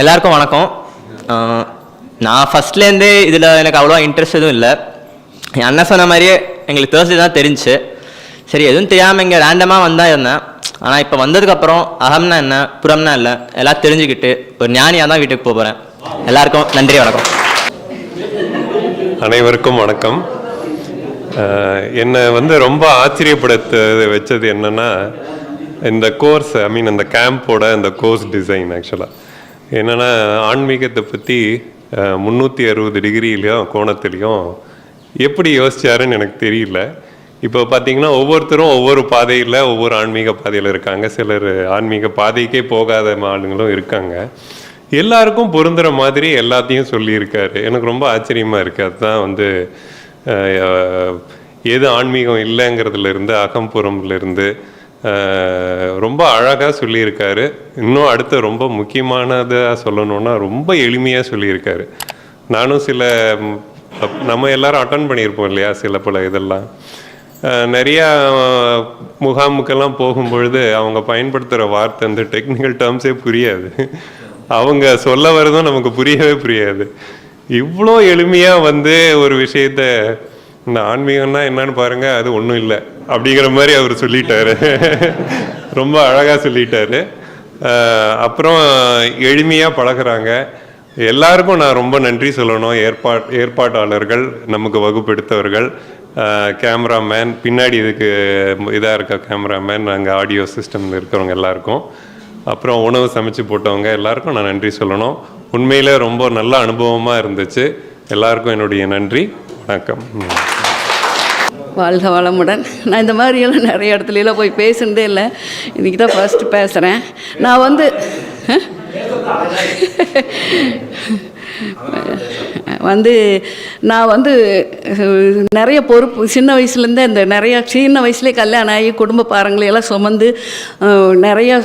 எல்லாருக்கும் வணக்கம். நான் ஃபஸ்ட்லேருந்தே இதில் எனக்கு அவ்வளோவா இன்ட்ரெஸ்ட் எதுவும் இல்லை. என் அண்ணன் சொன்ன மாதிரியே எங்களுக்கு தேர்ஸ்டே தான் தெரிஞ்சுச்சு சரி எதுவும் தெரியாமல் இங்கே ரேண்டமாக வந்தால் இருந்தேன் ஆனால் இப்போ வந்ததுக்கப்புறம் அகம்னா என்ன புறம்னா இல்லை எல்லாம் தெரிஞ்சுக்கிட்டு ஒரு ஞானியாக தான் வீட்டுக்கு போக போகிறேன் எல்லாருக்கும் நன்றி வணக்கம். அனைவருக்கும் வணக்கம். என்னை வந்து ரொம்ப ஆச்சரியப்படுத்த வச்சது என்னென்னா இந்த கோர்ஸ் ஐ மீன் அந்த கேம்போட இந்த கோர்ஸ் டிசைன் ஆக்சுவலாக என்னென்னா ஆன்மீகத்தை பற்றி முந்நூற்றி அறுபது டிகிரிலையும் கோணத்துலேயும் எப்படி யோசிச்சாருன்னு எனக்கு தெரியல. இப்போ பார்த்தீங்கன்னா ஒவ்வொருத்தரும் ஒவ்வொரு பாதையில் ஒவ்வொரு ஆன்மீக பாதையில் இருக்காங்க. சிலர் ஆன்மீக பாதைக்கே போகாத ஆளுங்களும் இருக்காங்க. எல்லாருக்கும் பொருந்துகிற மாதிரி எல்லாத்தையும் சொல்லியிருக்காரு. எனக்கு ரொம்ப ஆச்சரியமாக இருக்குது அதுதான் வந்து எது ஆன்மீகம் இல்லைங்கிறதுலேருந்து அகம்புறம்லேருந்து ரொம்ப அழகாக சொல்லியிருக்காரு. இன்னும் அடுத்து ரொம்ப முக்கியமானதாக சொல்லணும்னா ரொம்ப எளிமையாக சொல்லியிருக்காரு. நானும் சில நம்ம எல்லாரும் அட்டன் பண்ணியிருப்போம் இல்லையா சில பல இதெல்லாம். நிறையா முகாமுக்கெல்லாம் போகும்பொழுது அவங்க பயன்படுத்துகிற வார்த்தை அந்த டெக்னிக்கல் டேர்ம்ஸே புரியாது. அவங்க சொல்ல வரதும் நமக்கு புரியவே புரியாது. இவ்வளோ எளிமையாக வந்து ஒரு விஷயத்த இந்த ஆன்மீகம்னா என்னன்னு பாருங்கள் அது ஒன்றும் இல்லை. அப்படிங்கிற மாதிரி அவர் சொல்லிட்டாரு. ரொம்ப அழகாக சொல்லிட்டாரு. அப்புறம் எளிமையாக பழகுறாங்க. எல்லாருக்கும் நான் ரொம்ப நன்றி சொல்லணும். ஏற்பாட் ஏற்பாட்டாளர்கள் நமக்கு வகுப்பெடுத்தவர்கள் கேமராமேன் பின்னாடி இதுக்கு இதாக இருக்க கேமராமேன் நாங்கள் ஆடியோ சிஸ்டமில் இருக்கிறவங்க எல்லாருக்கும். அப்புறம் உணவு சமைச்சு போட்டவங்க எல்லாருக்கும் நான் நன்றி சொல்லணும். உண்மையிலே ரொம்ப நல்ல அனுபவமாக இருந்துச்சு. எல்லாருக்கும் என்னுடைய நன்றி. வணக்கம். ம். வாழ்க வளமுடன். நான் இந்த மாதிரியெல்லாம் நிறைய இடத்துலலாம் போய் பேசுனதே இல்லை. இன்றைக்கி தான் ஃபஸ்ட்டு பேசுகிறேன் நான் வந்து வந்து நான் வந்து நிறைய பொறுப்பு சின்ன வயசுலேருந்தே இந்த நிறைய சின்ன வயசுலேயே கல்யாணம் ஆகி குடும்ப பாரங்களையெல்லாம் சுமந்து நிறைய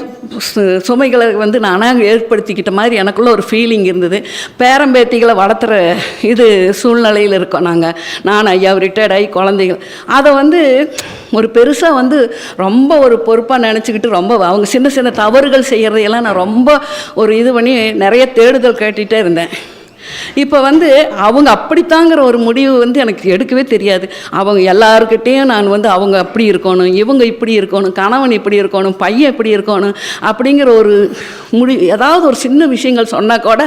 சு- சுமைகளை வந்து நானாக ஏற்படுத்திக்கிட்ட மாதிரி எனக்குள்ள ஒரு ஃபீலிங் இருந்தது. பேரம்பேத்திகளை வளர்த்துற இது சூழ்நிலையில் இருக்கோம் நாங்கள் நான் ஐயா ரிட்டையர்ட் ஆகி குழந்தைகள். அதை வந்து ஒரு பெருசாக வந்து ரொம்ப ஒரு பொறுப்பாக நினச்சிக்கிட்டு ரொம்ப அவங்க சின்ன சின்ன தவறுகள் செய்கிறதையெல்லாம் நான் ரொம்ப ஒரு இது பண்ணி நிறைய தேடுதல் கேட்டுகிட்டே இருந்தேன். இப்போ வந்து அவங்க அப்படித்தாங்கிற ஒரு முடிவு வந்து எனக்கு எடுக்கவே தெரியாது. அவங்க எல்லாருக்கிட்டேயும் நான் வந்து அவங்க அப்படி இருக்கணும் இவங்க இப்படி இருக்கணும் கணவன் இப்படி இருக்கணும் பையன் இப்படி இருக்கணும் அப்படிங்கிற ஒரு முடி ஏதாவது ஒரு சின்ன விஷயங்கள் சொன்னால் கூட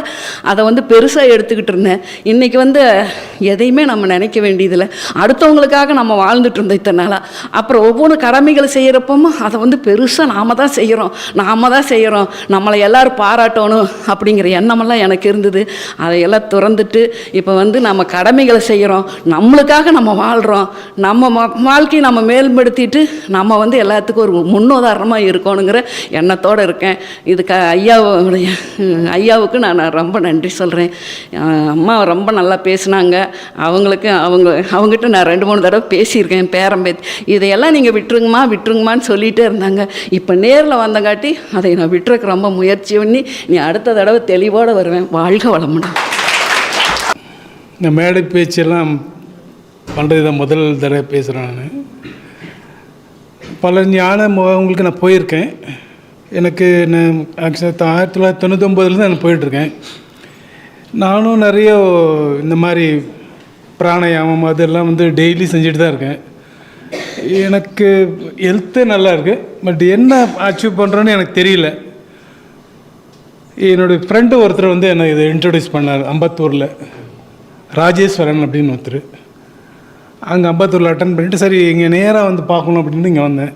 அதை வந்து பெருசாக எடுத்துக்கிட்டு இருந்தேன். இன்றைக்கி வந்து எதையுமே நம்ம நினைக்க வேண்டியதில்லை. அடுத்தவங்களுக்காக நம்ம வாழ்ந்துட்டு இருந்தோம் இத்தனை நாளாக அப்புறம் ஒவ்வொரு கடமைகளை செய்கிறப்பமும் அதை வந்து பெருசாக நாம தான் செய்கிறோம் நாம தான் செய்கிறோம் நம்மளை எல்லாரும் பாராட்டணும் அப்படிங்கிற எண்ணமெல்லாம் எனக்கு இருந்தது. அதை எல்லாம் துறந்துட்டு இப்போ வந்து நம்ம கடமைகளை செய்கிறோம் நம்மளுக்காக நம்ம வாழ்கிறோம் நம்ம ம- வாழ்க்கையை நம்ம மேம்படுத்திட்டு நம்ம வந்து எல்லாத்துக்கும் ஒரு முன்னுதாரணமாக இருக்கணுங்கிற எண்ணத்தோடு இருக்கேன். இதுக்கு ஐயாவுடைய ஐயாவுக்கு நான் ரொம்ப நன்றி சொல்கிறேன் அம்மா ரொம்ப நல்லா பேசுனாங்க. அவங்களுக்கு அவங்க அவங்ககிட்ட நான் ரெண்டு மூணு தடவை பேசியிருக்கேன் பேரம்பேத்தி. இதையெல்லாம் நீங்கள் விட்டுருங்கம்மா விட்டுருங்கம்மான்னு சொல்லிகிட்டே இருந்தாங்க. இப்போ நேரில் வந்தங்காட்டி அதை நான் விட்டுறதுக்கு ரொம்ப முயற்சி பண்ணி நீ அடுத்த தடவை தெளிவோடு வருவேன். வாழ்க வளமுடன். இந்த மேடை பேச்செல்லாம் பண்ணுறது தான் முதல் தடவை பேசுகிறேன் நான். பல ஞான முகங்களுக்கு நான் போயிருக்கேன். எனக்கு நான் ஆக்சுவலாக ஆயிரத்தி தொள்ளாயிரத்தி தொண்ணூத்தொம்பதுலேருந்து நான் போயிட்டுருக்கேன். நானும் நிறைய இந்த மாதிரி பிராணாயாமம் அதெல்லாம் வந்து டெய்லி செஞ்சுட்டு தான் இருக்கேன். எனக்கு ஹெல்த்து நல்லா இருக்குது பட் என்ன அச்சீவ் பண்ணுறோன்னு எனக்கு தெரியல. என்னுடைய ஃப்ரெண்டு ஒருத்தர் வந்து என்னை இதை இன்ட்ரடியூஸ் பண்ணார் அம்பத்தூரில். ராஜேஸ்வரன் அப்படின்னு ஒருத்தர். அங்கே அம்பத்தூரில் அட்டன் பண்ணிவிட்டு சரி இங்கே நேராக வந்து பார்க்கணும் அப்படின்ட்டு இங்கே வந்தேன்.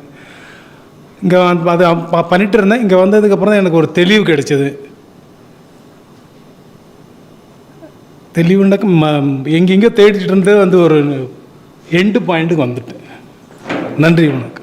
இங்கே வந்து அது பண்ணிட்டு இருந்தேன். இங்கே வந்ததுக்கப்புறம் தான் எனக்கு ஒரு தெளிவு கிடைச்சிது. தெளிவுண்டாக்க ம எங்கெங்கேயோ தேடிட்டு இருந்தது வந்து ஒரு எண்டு பாயிண்ட்டுக்கு வந்துட்டேன். நன்றி உனக்கு